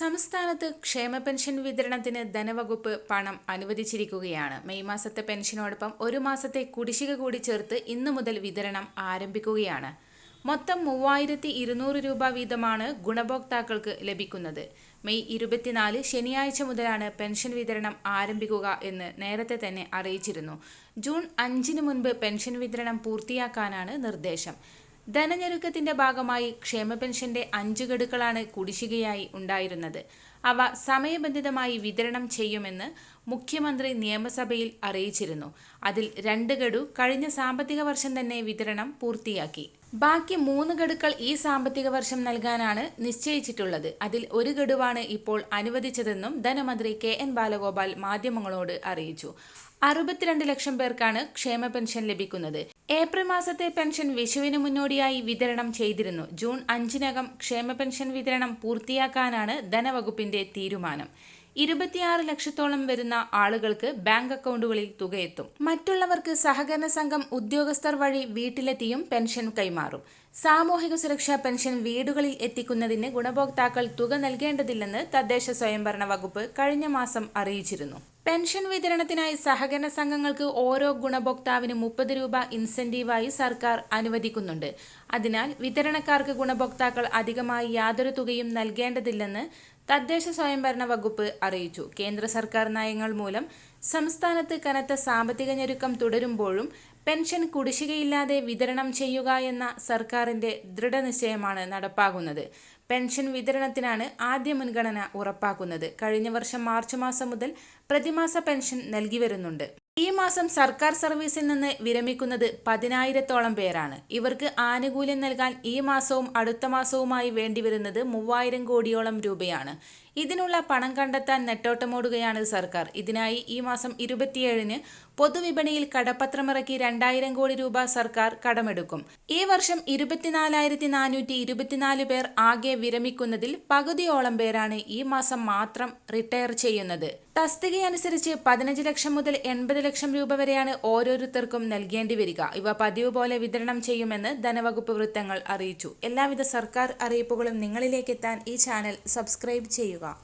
സംസ്ഥാനത്ത് ക്ഷേമ പെൻഷൻ വിതരണത്തിന് ധനവകുപ്പ് പണം അനുവദിച്ചിരിക്കുകയാണ്. മെയ് മാസത്തെ പെൻഷനോടൊപ്പം ഒരു മാസത്തെ കുടിശ്ശിക കൂടി ചേർത്ത് ഇന്നു മുതൽ വിതരണം ആരംഭിക്കുകയാണ്. മൊത്തം മൂവായിരത്തി ഇരുന്നൂറ് രൂപ വീതമാണ് ഗുണഭോക്താക്കൾക്ക് ലഭിക്കുന്നത്. മെയ് ഇരുപത്തിനാല് ശനിയാഴ്ച മുതലാണ് പെൻഷൻ വിതരണം ആരംഭിക്കുക എന്ന് നേരത്തെ തന്നെ അറിയിച്ചിരുന്നു. ജൂൺ അഞ്ചിന് മുൻപ് പെൻഷൻ വിതരണം പൂർത്തിയാക്കാനാണ് നിർദ്ദേശം. ധനഞ്ഞെരുക്കത്തിന്റെ ഭാഗമായി ക്ഷേമ പെൻഷന്റെ അഞ്ചു ഗഡുക്കളാണ് കുടിശ്ശികയായി ഉണ്ടായിരുന്നത്. അവ സമയബന്ധിതമായി വിതരണം ചെയ്യുമെന്ന് മുഖ്യമന്ത്രി നിയമസഭയിൽ അറിയിച്ചിരുന്നു. അതിൽ രണ്ട് ഗഡു കഴിഞ്ഞ സാമ്പത്തിക വർഷം തന്നെ വിതരണം പൂർത്തിയാക്കി. ബാക്കി മൂന്ന് ഗഡുക്കൾ ഈ സാമ്പത്തിക വർഷം നൽകാനാണ് നിശ്ചയിച്ചിട്ടുള്ളത്. അതിൽ ഒരു ഗഡുവാണ് ഇപ്പോൾ അനുവദിച്ചതെന്നും ധനമന്ത്രി കെ എൻ ബാലഗോപാൽ മാധ്യമങ്ങളോട് അറിയിച്ചു. അറുപത്തിരണ്ട് ലക്ഷം പേർക്കാണ് ക്ഷേമ പെൻഷൻ ലഭിക്കുന്നത്. ഏപ്രിൽ മാസത്തെ പെൻഷൻ വിഷുവിന് മുന്നോടിയായി വിതരണം ചെയ്തിരുന്നു. ജൂൺ അഞ്ചിനകം ക്ഷേമ പെൻഷൻ വിതരണം പൂർത്തിയാക്കാനാണ് ധനവകുപ്പിന്റെ തീരുമാനം. ഇരുപത്തിയാറ് ലക്ഷത്തോളം വരുന്ന ആളുകൾക്ക് ബാങ്ക് അക്കൗണ്ടുകളിൽ തുകയെത്തും. മറ്റുള്ളവർക്ക് സഹകരണ സംഘം ഉദ്യോഗസ്ഥർ വഴി വീട്ടിലെത്തിയും പെൻഷൻ കൈമാറും. സാമൂഹിക സുരക്ഷാ പെൻഷൻ വീടുകളിൽ എത്തിക്കുന്നതിന് ഗുണഭോക്താക്കൾ തുക നൽകേണ്ടതില്ലെന്ന് തദ്ദേശ സ്വയംഭരണ വകുപ്പ് കഴിഞ്ഞ മാസം അറിയിച്ചിരുന്നു. പെൻഷൻ വിതരണത്തിനായി സഹകരണ സംഘങ്ങൾക്ക് ഓരോ ഗുണഭോക്താവിന് മുപ്പത് രൂപ ഇൻസെന്റീവായി സർക്കാർ അനുവദിക്കുന്നുണ്ട്. അതിനാൽ വിതരണക്കാർക്ക് ഗുണഭോക്താക്കൾ അധികമായി യാതൊരു തുകയും നൽകേണ്ടതില്ലെന്ന് തദ്ദേശ സ്വയംഭരണ വകുപ്പ് അറിയിച്ചു. കേന്ദ്ര സർക്കാർ നയങ്ങൾ മൂലം സംസ്ഥാനത്ത് കനത്ത സാമ്പത്തിക ഞെരുക്കം തുടരുമ്പോഴും പെൻഷൻ കുടിശ്ശികയില്ലാതെ വിതരണം ചെയ്യുക എന്ന സർക്കാരിന്റെ ദൃഢനിശ്ചയമാണ് നടപ്പാകുന്നത് പെൻഷൻ വിതരണത്തിനാണ് ആദ്യ മുൻഗണന ഉറപ്പാക്കുന്നത്. കഴിഞ്ഞ വർഷം മാർച്ച് മാസം മുതൽ പ്രതിമാസ പെൻഷൻ നൽകി വരുന്നുണ്ട്. ഈ മാസം സർക്കാർ സർവീസിൽ നിന്ന് വിരമിക്കുന്നത് പതിനായിരത്തോളം പേരാണ്. ഇവർക്ക് ആനുകൂല്യം നൽകാൻ ഈ മാസവും അടുത്ത മാസവുമായി വേണ്ടിവരുന്നത് മൂവായിരം കോടിയോളം രൂപയാണ്. ഇതിനുള്ള പണം കണ്ടെത്താൻ നെട്ടോട്ടമോടുകയാണ് സർക്കാർ. ഇതിനായി ഈ മാസം ഇരുപത്തിയേഴിന് പൊതുവിപണിയിൽ കടപ്പത്രമിറക്കി രണ്ടായിരം കോടി രൂപ സർക്കാർ കടമെടുക്കും. ഈ വർഷം ഇരുപത്തിനാലായിരത്തി നാനൂറ്റി ഇരുപത്തിനാല് പേർ ആകെ വിരമിക്കുന്നതിൽ പകുതിയോളം പേരാണ് ഈ മാസം മാത്രം റിട്ടയർ ചെയ്യുന്നത്. തസ്തികയനുസരിച്ച് പതിനഞ്ച് ലക്ഷം മുതൽ എൺപത് ലക്ഷം രൂപ വരെയാണ് ഓരോരുത്തർക്കും നൽകേണ്ടി വരിക. ഇവ പതിവ് പോലെ വിതരണം ചെയ്യുമെന്ന് ധനവകുപ്പ് വൃത്തങ്ങൾ അറിയിച്ചു. എല്ലാവിധ സർക്കാർ അറിയിപ്പുകളും നിങ്ങളിലേക്ക് എത്താൻ ഈ ചാനൽ സബ്സ്ക്രൈബ് ചെയ്യുക.